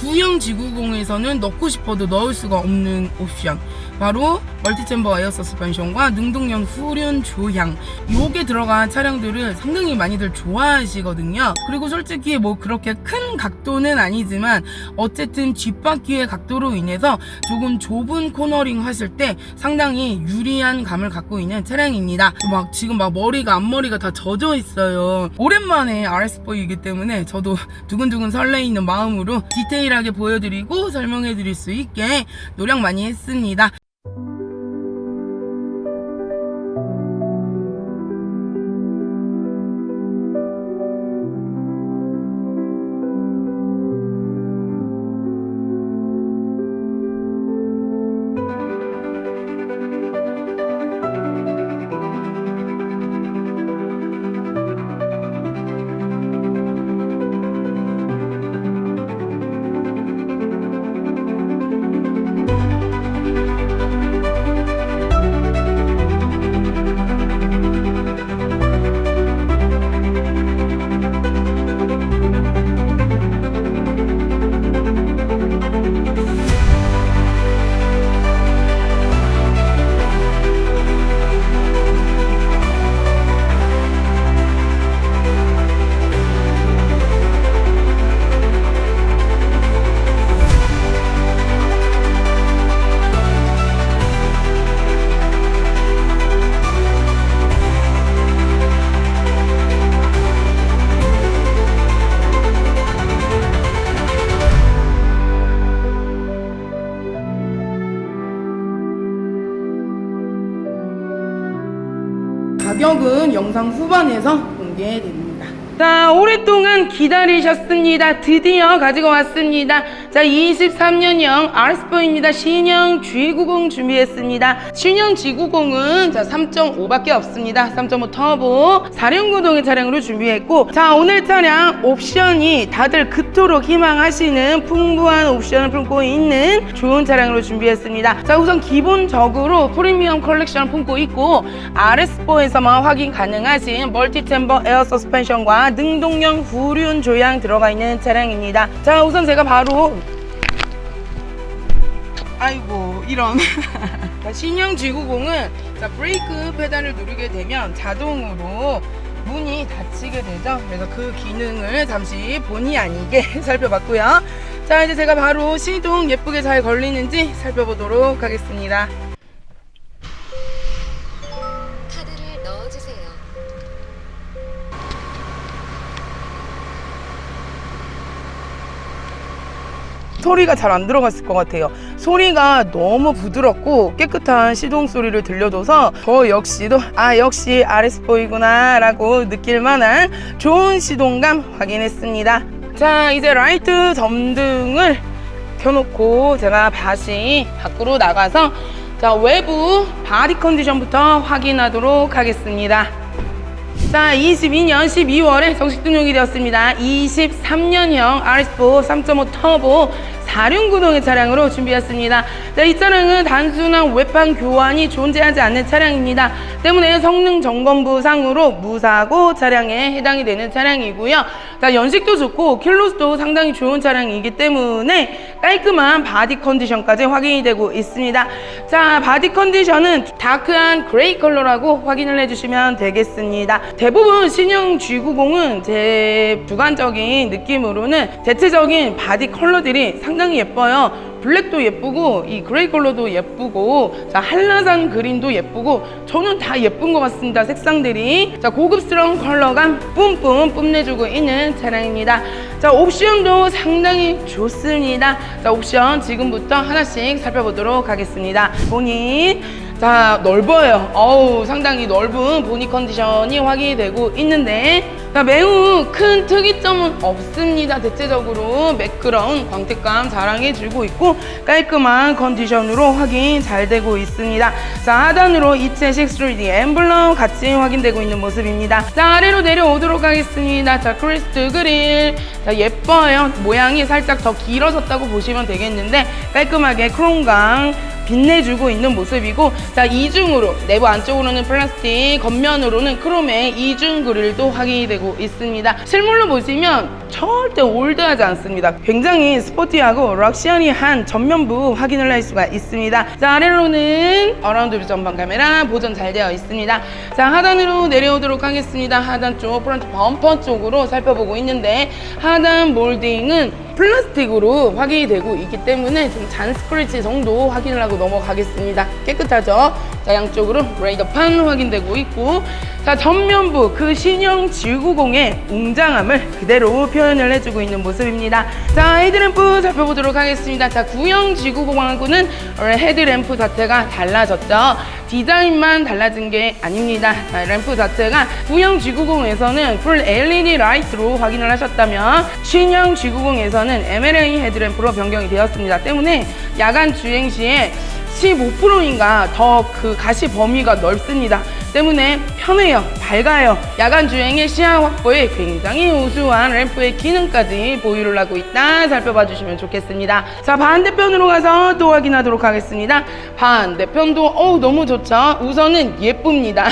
구형 G90에서는 넣고 싶어도 넣을 수가 없는 옵션 바로 멀티챔버 에어 서스펜션과 능동형 후륜 조향. 요게 들어간 차량들을 상당히 많이들 좋아하시거든요. 그리고 솔직히 뭐 그렇게 큰 각도는 아니지만 어쨌든 뒷바퀴의 각도로 인해서 조금 좁은 코너링 하실 때 상당히 유리한 감을 갖고 있는 차량입니다. 막 지금 막 머리가 앞머리가 다 젖어 있어요. 오랜만에 RS4이기 때문에 저도 두근두근 설레이는 마음으로 디테일하게 보여드리고 설명해 드릴 수 있게 노력 많이 했습니다 you 가격은 영상 후반에서 공개됩니다. 자, 오랫동안 기다리셨습니다. 드디어 가지고 왔습니다. 자, 23년형 RS4입니다. 신형 G90 준비했습니다. 신형 G90은 자, 3.5밖에 없습니다. 3.5 터보 4륜구동의 차량으로 준비했고, 자, 오늘 차량 옵션이 다들 그토록 희망하시는 풍부한 옵션을 품고 있는 좋은 차량으로 준비했습니다. 자, 우선 기본적으로 프리미엄 컬렉션을 품고 있고, RS4에서만 확인 가능하신 멀티 챔버 에어 서스펜션과 능동형 후륜 조향 들어가 있는 차량입니다. 자, 우선 제가 바로 아이고 이런 자, 신형 G90은 자, 브레이크 페달을 누르게 되면 자동으로 문이 닫히게 되죠. 그래서 그 기능을 잠시 본의 아니게 살펴봤고요. 자 이제 제가 바로 시동 예쁘게 잘 걸리는지 살펴보도록 하겠습니다. 소리가 잘 안 들어갔을 것 같아요. 소리가 너무 부드럽고 깨끗한 시동 소리를 들려줘서 저 역시도 아 역시 RS4이구나 라고 느낄 만한 좋은 시동감 확인했습니다. 자 이제 라이트 점등을 켜놓고 제가 다시 밖으로 나가서 자 외부 바디 컨디션부터 확인하도록 하겠습니다. 자, 22년 12월에 정식 등록이 되었습니다. 23년형 RS4 3.5 터보 4륜 구동의 차량으로 준비했습니다. 자, 이 차량은 단순한 외판 교환이 존재하지 않는 차량입니다. 때문에 성능 점검부 상으로 무사고 차량에 해당이 되는 차량이고요. 자, 연식도 좋고 킬로수도 상당히 좋은 차량이기 때문에 깔끔한 바디 컨디션까지 확인이 되고 있습니다. 자, 바디 컨디션은 다크한 그레이 컬러라고 확인을 해주시면 되겠습니다. 대부분 신형 G90은 제 주관적인 느낌으로는 대체적인 바디 컬러들이 상당히 예뻐요. 블랙도 예쁘고 이 그레이 컬러도 예쁘고 자 한라산 그린도 예쁘고 저는 다 예쁜 것 같습니다 색상들이. 자 고급스러운 컬러감 뿜뿜 뿜내주고 있는 차량입니다. 자 옵션도 상당히 좋습니다. 자 옵션 지금부터 하나씩 살펴보도록 하겠습니다. 보니 자 넓어요. 어우 상당히 넓은 보니 컨디션이 확인이 되고 있는데 자, 매우 큰 특이점은 없습니다. 대체적으로 매끄러운 광택감 자랑해주고 있고 깔끔한 컨디션으로 확인 잘 되고 있습니다. 자 하단으로 이채식 3D 엠블럼 같이 확인되고 있는 모습입니다. 자 아래로 내려오도록 하겠습니다. 자 크리스트 그릴. 자 예뻐요. 모양이 살짝 더 길어졌다고 보시면 되겠는데 깔끔하게 크롬강 빛내주고 있는 모습이고 자 이중으로 내부 안쪽으로는 플라스틱 겉면으로는 크롬의 이중 그릴도 확인이 되고 있습니다. 실물로 보시면 절대 올드하지 않습니다. 굉장히 스포티하고 럭셔리한 전면부 확인을 할 수가 있습니다. 자 아래로는 어라운드 전방 카메라 보존 잘 되어 있습니다. 자 하단으로 내려오도록 하겠습니다. 하단 쪽 프론트 범퍼 쪽으로 살펴보고 있는데 하단 몰딩은 플라스틱으로 확인이 되고 있기 때문에 좀 잔 스크래치 정도 확인을 하고 넘어가겠습니다. 깨끗하죠? 자 양쪽으로 레이더판 확인되고 있고 자 전면부 그 신형 G90의 웅장함을 그대로 표현을 해주고 있는 모습입니다. 자 헤드램프 살펴보도록 하겠습니다. 자 구형 G90하고는 헤드램프 자체가 달라졌죠. 디자인만 달라진 게 아닙니다. 자, 램프 자체가 구형 G90에서는 풀 LED 라이트로 확인을 하셨다면 신형 G90에서는 MLA 헤드램프로 변경이 되었습니다. 때문에 야간 주행 시에 15%인가 더 그 가시 범위가 넓습니다. 때문에 편해요, 밝아요. 야간 주행의 시야 확보에 굉장히 우수한 램프의 기능까지 보유를 하고 있다 살펴봐 주시면 좋겠습니다. 자 반대편으로 가서 또 확인하도록 하겠습니다. 반대편도 어우 너무 좋죠. 우선은 예쁩니다.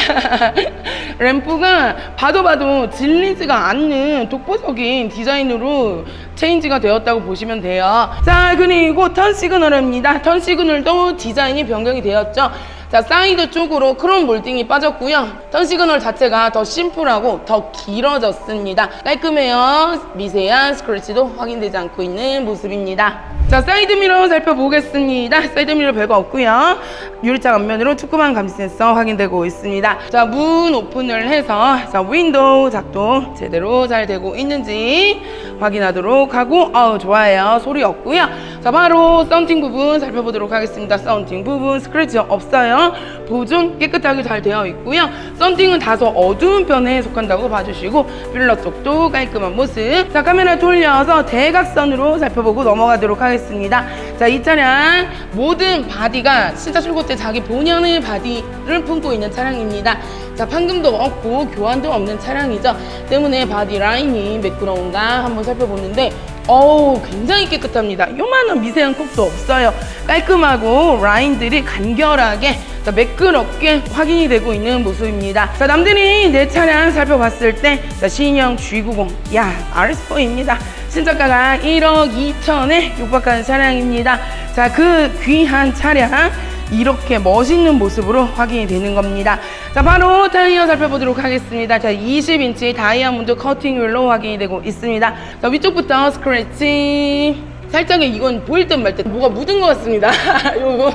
램프가 봐도 봐도 질리지가 않는 독보적인 디자인으로 체인지가 되었다고 보시면 돼요. 자, 그리고 턴 시그널입니다. 턴 시그널도 디자인이 변경이 되었죠. 자, 사이드 쪽으로 크롬 몰딩이 빠졌고요. 턴 시그널 자체가 더 심플하고 더 길어졌습니다. 깔끔해요. 미세한 스크래치도 확인되지 않고 있는 모습입니다. 자, 사이드 미러 살펴보겠습니다. 사이드 미러 별거 없고요. 유리창 앞면으로 감지 센서 확인되고 있습니다. 자, 문 오픈을 해서 자, 윈도우 작동 제대로 잘 되고 있는지 확인하도록 하고 어우 좋아요. 소리 없고요. 자, 바로 썬팅 부분 살펴보도록 하겠습니다. 썬팅 부분 스크래치 없어요. 보존 깨끗하게 잘 되어 있고요. 썬팅은 다소 어두운 편에 속한다고 봐주시고 필러 쪽도 깔끔한 모습. 자, 카메라 돌려서 대각선으로 살펴보고 넘어가도록 하겠습니다. 자, 이 차량 모든 바디가 진짜 출고 때 자기 본연의 바디를 품고 있는 차량입니다. 자, 판금도 없고 교환도 없는 차량이죠. 때문에 바디 라인이 매끄러운가 한번 살펴보는데 어우 굉장히 깨끗합니다. 요만한 미세한 콕도 없어요. 깔끔하고 라인들이 간결하게 자, 매끄럽게 확인이 되고 있는 모습입니다. 자, 남들이 내 차량 살펴봤을 때 자, 신형 G90 야 RS4입니다. 신차가가 1억 2천에 육박하는 차량입니다. 자, 그 귀한 차량 이렇게 멋있는 모습으로 확인이 되는 겁니다. 자, 바로 타이어 살펴보도록 하겠습니다. 자, 20인치 다이아몬드 커팅 휠로 확인이 되고 있습니다. 자, 위쪽부터 스크래치. 살짝의 이건 보일 듯 말 듯 뭐가 묻은 것 같습니다. 이거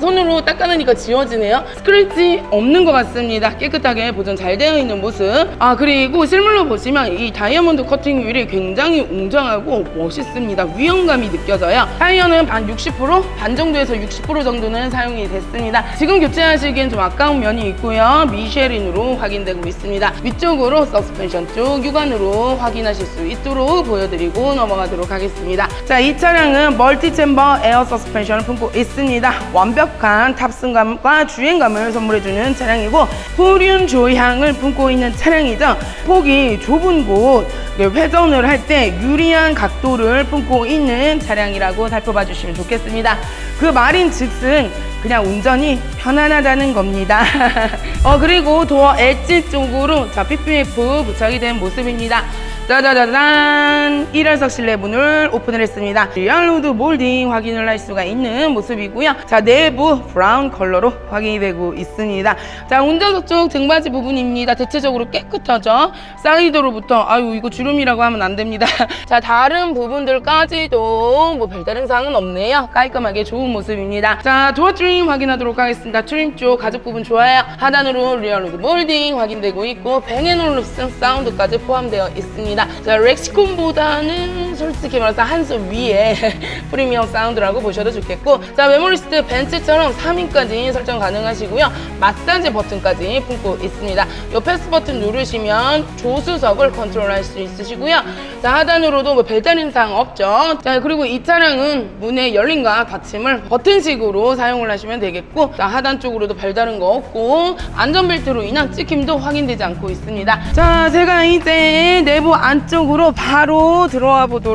손으로 닦아내니까 지워지네요. 스크래치 없는 것 같습니다. 깨끗하게 보존 잘 되어 있는 모습. 아 그리고 실물로 보시면 이 다이아몬드 커팅 휠이 굉장히 웅장하고 멋있습니다. 위험감이 느껴져요. 타이어는 반 60%반 정도에서 60% 정도는 사용이 됐습니다. 지금 교체하시기엔 좀 아까운 면이 있고요. 미쉐린으로 확인되고 있습니다. 위쪽으로 서스펜션 쪽 육안으로 확인하실 수 있도록 보여드리고 넘어가도록 하겠습니다. 자, 이 차량은 멀티 챔버 에어 서스펜션을 품고 있습니다. 완벽한 탑승감과 주행감을 선물해주는 차량이고 후륜 조향을 품고 있는 차량이죠. 폭이 좁은 곳 회전을 할 때 유리한 각도를 품고 있는 차량이라고 살펴봐 주시면 좋겠습니다. 그 말인 즉슨 그냥 운전이 편안하다는 겁니다. 어 그리고 도어 엣지 쪽으로 자 PPF 부착이 된 모습입니다. 짜자자잔 1열석 실내 문을 오픈을 했습니다. 리얼로드 몰딩 확인을 할 수가 있는 모습이고요. 자 내부 브라운 컬러로 확인이 되고 있습니다. 자 운전석 쪽 등받이 부분입니다. 대체적으로 깨끗하죠. 사이드로부터 아유 이거 주름이라고 하면 안 됩니다. 자 다른 부분들까지도 뭐 별다른 사항은 없네요. 깔끔하게 좋은 모습입니다. 자 도어 트림 확인하도록 하겠습니다. 트림 쪽 가죽 부분 좋아요. 하단으로 리얼로드 몰딩 확인되고 있고 뱅앤올루슨 사운드까지 포함되어 있습니다. 자 렉시콘보다는 솔직히 말해서 한수 위에 프리미엄 사운드라고 보셔도 좋겠고 자 메모리스트 벤츠처럼 3인까지 설정 가능하시고요. 마사지 버튼까지 품고 있습니다. 요 패스 버튼 누르시면 조수석을 컨트롤할 수 있으시고요. 자 하단으로도 뭐 별다른 사항 없죠. 자 그리고 이 차량은 문의 열림과 닫힘을 버튼식으로 사용을 하시면 되겠고 자 하단 쪽으로도 별다른 거 없고 안전벨트로 인한 찍힘도 확인되지 않고 있습니다. 자 제가 이제 내부 안쪽으로 바로 들어와 보도록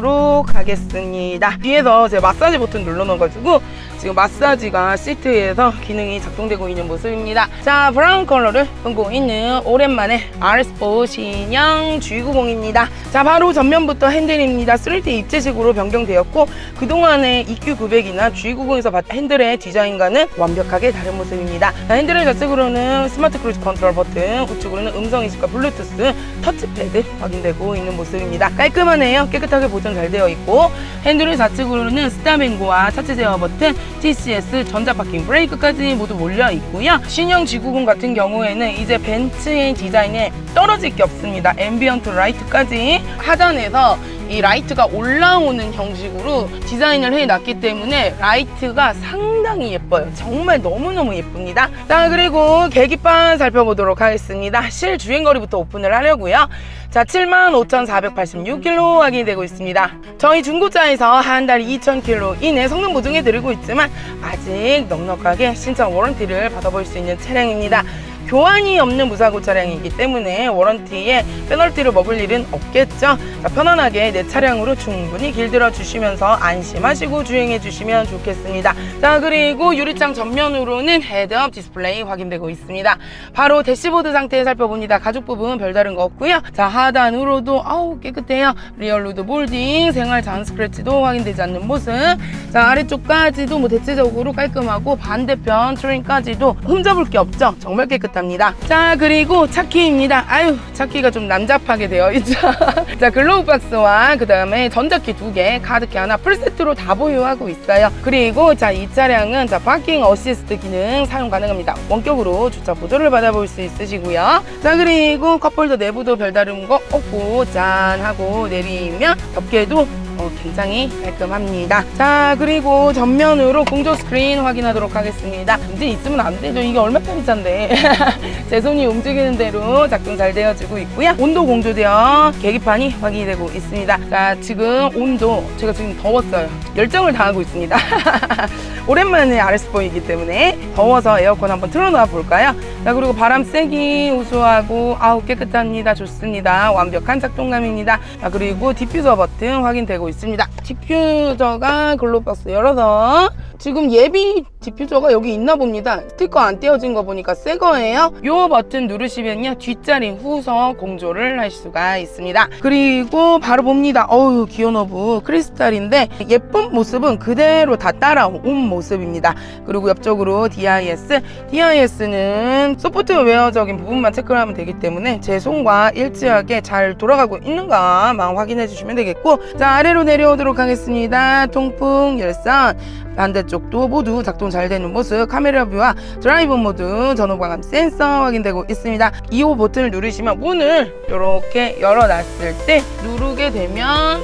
하겠습니다. 뒤에서 제가 마사지 버튼 눌러놔가지고 지금 마사지가 시트에서 기능이 작동되고 있는 모습입니다. 자, 브라운 컬러를 품고 있는 오랜만에 RS4 신형 G90입니다. 자, 바로 전면부터 핸들입니다. 3D 입체식으로 변경되었고 그동안의 EQ900이나 G90에서 봤던 핸들의 디자인과는 완벽하게 다른 모습입니다. 자, 핸들의 좌측으로는 스마트 크루즈 컨트롤 버튼, 우측으로는 음성 인식과 블루투스, 터치패드 확인되고 있는 모습입니다. 깔끔하네요. 깨끗하게 보존 잘 되어 있고 핸들의 좌측으로는 스타뱅고와 차체 제어 버튼, TCS, 전자파킹 브레이크까지 모두 몰려 있고요. 신형 G90 같은 경우에는 이제 벤츠의 디자인에 떨어질 게 없습니다. 앰비언트 라이트까지 하단에서 이 라이트가 올라오는 형식으로 디자인을 해놨기 때문에 라이트가 상당히 예뻐요. 정말 너무너무 예쁩니다. 자, 그리고 계기판 살펴보도록 하겠습니다. 실주행거리부터 오픈을 하려고요. 자, 75,486km 확인되고 있습니다. 저희 중고차에서 한 달 2,000km 이내 성능 보증해 드리고 있지만 아직 넉넉하게 신청 워런티를 받아볼 수 있는 차량입니다. 교환이 없는 무사고 차량이기 때문에 워런티에 페널티를 먹을 일은 없겠죠. 자, 편안하게 내 차량으로 충분히 길들여 주시면서 안심하시고 주행해 주시면 좋겠습니다. 자, 그리고 유리창 전면으로는 헤드업 디스플레이 확인되고 있습니다. 바로 대시보드 상태 살펴봅니다. 가죽 부분 별다른 거 없고요. 자, 하단으로도 아우 깨끗해요. 리얼루드 몰딩, 생활 잔 스크래치도 확인되지 않는 모습. 자, 아래쪽까지도 뭐 대체적으로 깔끔하고 반대편 트림까지도 흠잡을 게 없죠. 정말 깨끗 합니다. 자, 그리고 차키입니다. 아유, 차키가 좀 난잡하게 되어 있죠. 자, 글로우 박스와 그 다음에 전자키 두 개, 카드키 하나 풀세트로 다 보유하고 있어요. 그리고 자, 이 차량은 자, 파킹 어시스트 기능 사용 가능합니다. 원격으로 주차 보조를 받아볼 수 있으시고요. 자, 그리고 컵홀더 내부도 별다른 거 없고 짠 하고 내리면 덮개도 어, 굉장히 깔끔합니다. 자, 그리고 전면으로 공조 스크린 확인하도록 하겠습니다. 문제 있으면 안 되죠. 이게 얼마짜리 차인데. 제 손이 움직이는 대로 작동 잘 되어지고 있고요. 온도 공조되어 계기판이 확인이 되고 있습니다. 자, 지금 온도 제가 지금 더웠어요. 열정을 당하고 있습니다. 오랜만에 RS4이기 때문에 더워서 에어컨 한번 틀어놔 볼까요? 자, 그리고 바람 세기 우수하고 아우 깨끗합니다. 좋습니다. 완벽한 작동감입니다. 자, 그리고 디퓨저 버튼 확인되고 있습니다. 디퓨저가 글로박스 열어서 지금 예비 디퓨저가 여기 있나 봅니다. 스티커 안 떼어진 거 보니까 새 거예요. 요 버튼 누르시면요. 뒷자리 후서 공조를 할 수가 있습니다. 그리고 바로 봅니다. 어우, 기어너브 크리스탈인데 예쁜 모습은 그대로 다 따라온 모습입니다. 그리고 옆쪽으로 DIS. DIS는 소프트웨어적인 부분만 체크를 하면 되기 때문에 제 손과 일치하게 잘 돌아가고 있는가만 확인해 주시면 되겠고 자 아래로 내려오도록 하겠습니다. 통풍, 열선, 반대쪽도 모두 작동 잘 되는 모습 카메라 뷰와 드라이브 모드 전후 과감 센서 확인되고 있습니다 2호 버튼을 누르시면 문을 이렇게 열어놨을 때 누르게 되면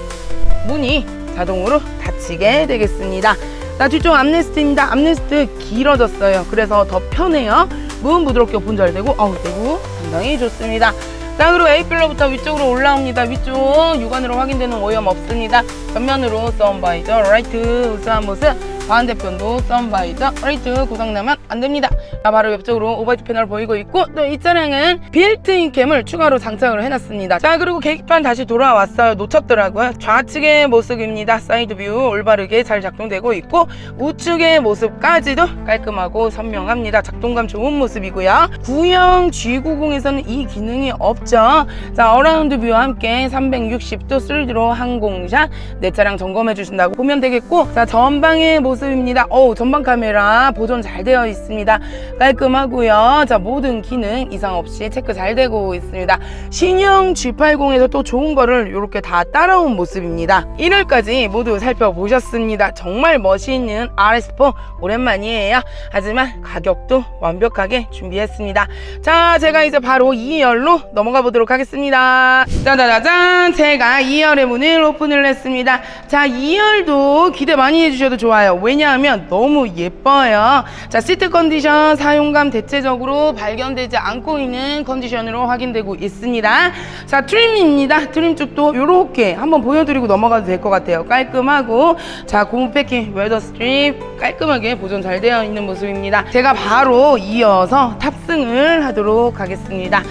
문이 자동으로 닫히게 되겠습니다 자 뒤쪽 암레스트입니다. 암레스트 길어졌어요. 그래서 더 편해요. 문 부드럽게 오픈 잘 되고 어우 되고 상당히 좋습니다. 자 그리고 A필러부터 위쪽으로 올라옵니다. 위쪽 육안으로 확인되는 오염 없습니다. 전면으로 썬바이저 라이트 우수한 모습 반대편도 썬바이저 라이트 고장나면 안 됩니다. 자 바로 옆쪽으로 오버헤드 패널 보이고 있고 또 이 차량은 빌트인 캠을 추가로 장착을 해놨습니다. 자 그리고 계기판 다시 돌아왔어요. 놓쳤더라고요. 좌측의 모습입니다. 사이드 뷰 올바르게 잘 작동되고 있고 우측의 모습까지도 깔끔하고 선명합니다. 작동감 좋은 모습이고요. 구형 G90에서는 이 기능이 없죠. 자 어라운드 뷰와 함께 360도 3D로 항공샷 내 차량 점검해 주신다고 보면 되겠고 자 전방의 모습 입니다. 어우 전방 카메라 보존 잘 되어 있습니다. 깔끔하고요. 자 모든 기능 이상 없이 체크 잘 되고 있습니다. 신형 G80에서 또 좋은 거를 이렇게 다 따라온 모습입니다. 1월까지 모두 살펴보셨습니다. 정말 멋있는 RS4 오랜만이에요. 하지만 가격도 완벽하게 준비했습니다. 자 제가 이제 바로 2열로 넘어가 보도록 하겠습니다. 짜자자잔! 제가 2열의 문을 오픈을 했습니다. 자 2열도 기대 많이 해주셔도 좋아요 왜냐하면 너무 예뻐요. 자 시트 컨디션 사용감 대체적으로 발견되지 않고 있는 컨디션으로 확인되고 있습니다. 자 트림입니다. 트림 쪽도 이렇게 한번 보여드리고 넘어가도 될 것 같아요. 깔끔하고. 자 고무 패킹 웨더 스트립. 깔끔하게 보존 잘 되어 있는 모습입니다. 제가 바로 이어서 탑승을 하도록 하겠습니다.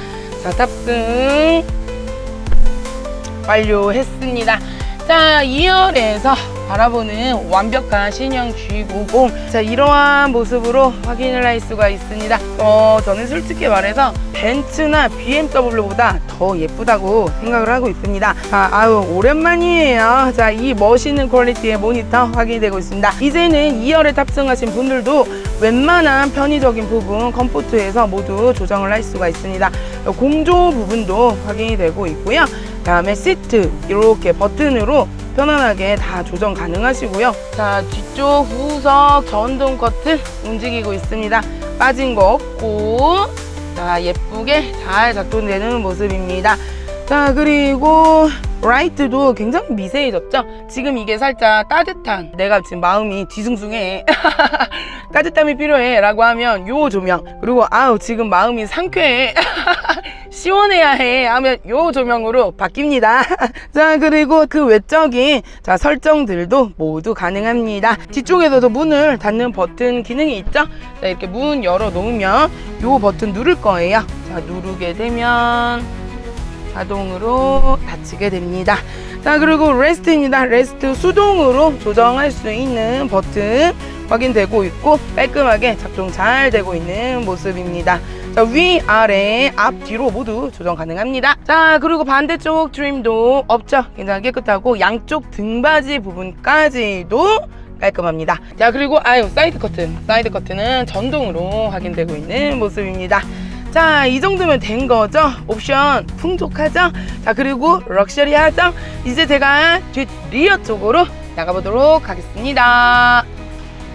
자 탑승 완료했습니다. 자, 2열에서 바라보는 완벽한 신형 G90. 자, 이러한 모습으로 확인을 할 수가 있습니다. 어, 저는 솔직히 말해서 벤츠나 BMW보다 더 예쁘다고 생각을 하고 있습니다. 아, 아유, 오랜만이에요. 자, 이 멋있는 퀄리티의 모니터 확인되고 있습니다. 이제는 2열에 탑승하신 분들도 웬만한 편의적인 부분, 컴포트에서 모두 조정을 할 수가 있습니다. 공조 부분도 확인이 되고 있고요. 다음에 시트 이렇게 버튼으로 편안하게 다 조정 가능하시고요. 자 뒤쪽 후석 전동 커튼 움직이고 있습니다. 빠진 거 없고 자 예쁘게 잘 작동되는 모습입니다. 자 그리고 라이트도 굉장히 미세해졌죠? 지금 이게 살짝 따뜻한 내가 지금 마음이 뒤숭숭해. 따뜻함이 필요해 라고 하면 요 조명. 그리고 아우 지금 마음이 상쾌해. 시원해야 해 하면 요 조명으로 바뀝니다. 자 그리고 그 외적인 자 설정들도 모두 가능합니다. 뒤쪽에서도 문을 닫는 버튼 기능이 있죠? 자 이렇게 문 열어 놓으면 요 버튼 누를 거예요. 자 누르게 되면 자동으로 닫히게 됩니다. 자, 그리고 레스트입니다. 레스트 수동으로 조정할 수 있는 버튼 확인되고 있고 깔끔하게 작동 잘 되고 있는 모습입니다. 자, 위, 아래, 앞, 뒤로 모두 조정 가능합니다. 자, 그리고 반대쪽 트림도 없죠. 굉장히 깨끗하고 양쪽 등받이 부분까지도 깔끔합니다. 자, 그리고 아유, 사이드 커튼. 사이드 커튼은 전동으로 확인되고 있는 모습입니다. 자, 이 정도면 된 거죠? 옵션 풍족하죠? 자, 그리고 럭셔리하죠? 이제 제가 뒷 리어 쪽으로 나가보도록 하겠습니다.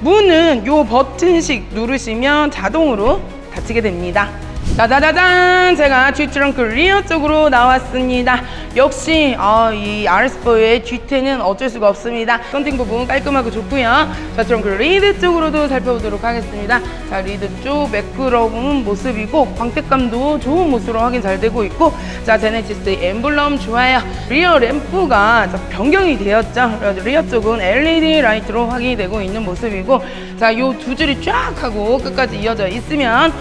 문은 요 버튼식 누르시면 자동으로 닫히게 됩니다. 짜자자잔! 제가 뒷트렁크 리어 쪽으로 나왔습니다. 역시 아, 이 RS4의 뒤태는 어쩔 수가 없습니다. 썬팅 부분 깔끔하고 좋고요. 자, 트렁크 리드 쪽으로도 살펴보도록 하겠습니다. 자, 리드 쪽 매끄러운 모습이고 광택감도 좋은 모습으로 확인 잘 되고 있고 자, 제네시스 엠블럼 좋아요. 리어 램프가 자, 변경이 되었죠. 리어 쪽은 LED 라이트로 확인이 되고 있는 모습이고 자, 요 두 줄이 쫙 하고 끝까지 이어져 있으면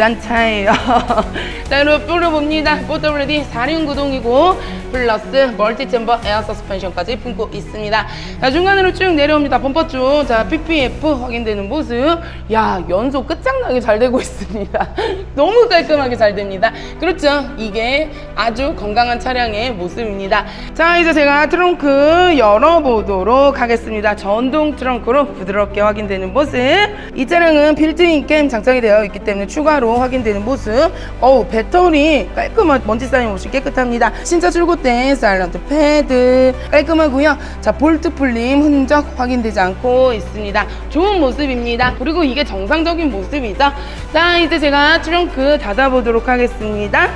비싼 차예요. 자, 여러분 뚫어봅니다. 포터블레디 4륜 구동이고 플러스 멀티 챔버 에어 서스펜션까지 품고 있습니다. 자, 중간으로 쭉 내려옵니다. 범퍼 쪽. 자, PPF 확인되는 모습. 야, 연소 끝장나게 잘 되고 있습니다. 너무 깔끔하게 잘 됩니다. 그렇죠. 이게 아주 건강한 차량의 모습입니다. 자, 이제 제가 트렁크 열어보도록 하겠습니다. 전동 트렁크로 부드럽게 확인되는 모습. 이 차량은 빌트인 캠 장착이 되어 있기 때문에 추가로 확인되는 모습. 어우, 배터리 깔끔한 먼지 쌓임 없이 깨끗합니다. 신차 출고 때 사일런트 패드 깔끔하고요. 자, 볼트 풀림 흔적 확인되지 않고 있습니다. 좋은 모습입니다. 그리고 이게 정상적인 모습이죠. 자, 이제 제가 트렁크 닫아보도록 하겠습니다.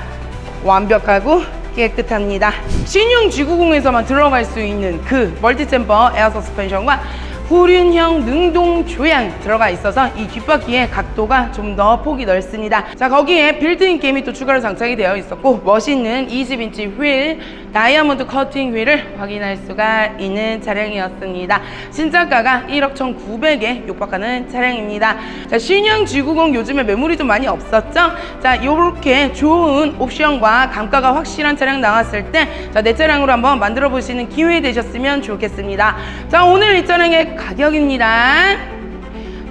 완벽하고 깨끗합니다. 신형 G90에서만 들어갈 수 있는 그 멀티챔버 에어 서스펜션과 후륜형 능동 조향 들어가 있어서 이 뒷바퀴의 각도가 좀 더 폭이 넓습니다. 자 거기에 빌트인 게임이 또 추가로 장착이 되어 있었고 멋있는 20인치 휠 다이아몬드 커팅 휠을 확인할 수가 있는 차량이었습니다. 신차가가 1억 1,900에 육박하는 차량입니다. 자 신형 G90 요즘에 매물이 좀 많이 없었죠? 자 이렇게 좋은 옵션과 감가가 확실한 차량 나왔을 때 자 내 차량으로 한번 만들어 보시는 기회 되셨으면 좋겠습니다. 자 오늘 이 차량의 가격입니다.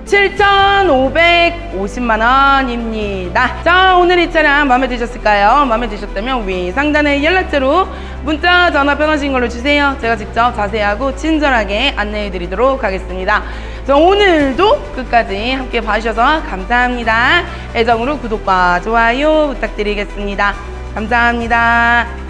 7,550만 원입니다. 자, 오늘 이 차량 마음에 드셨을까요? 마음에 드셨다면 위 상단의 연락처로 문자, 전화 편하신 걸로 주세요. 제가 직접 자세하고 친절하게 안내해 드리도록 하겠습니다. 자, 오늘도 끝까지 함께 봐주셔서 감사합니다. 애정으로 구독과 좋아요 부탁드리겠습니다. 감사합니다.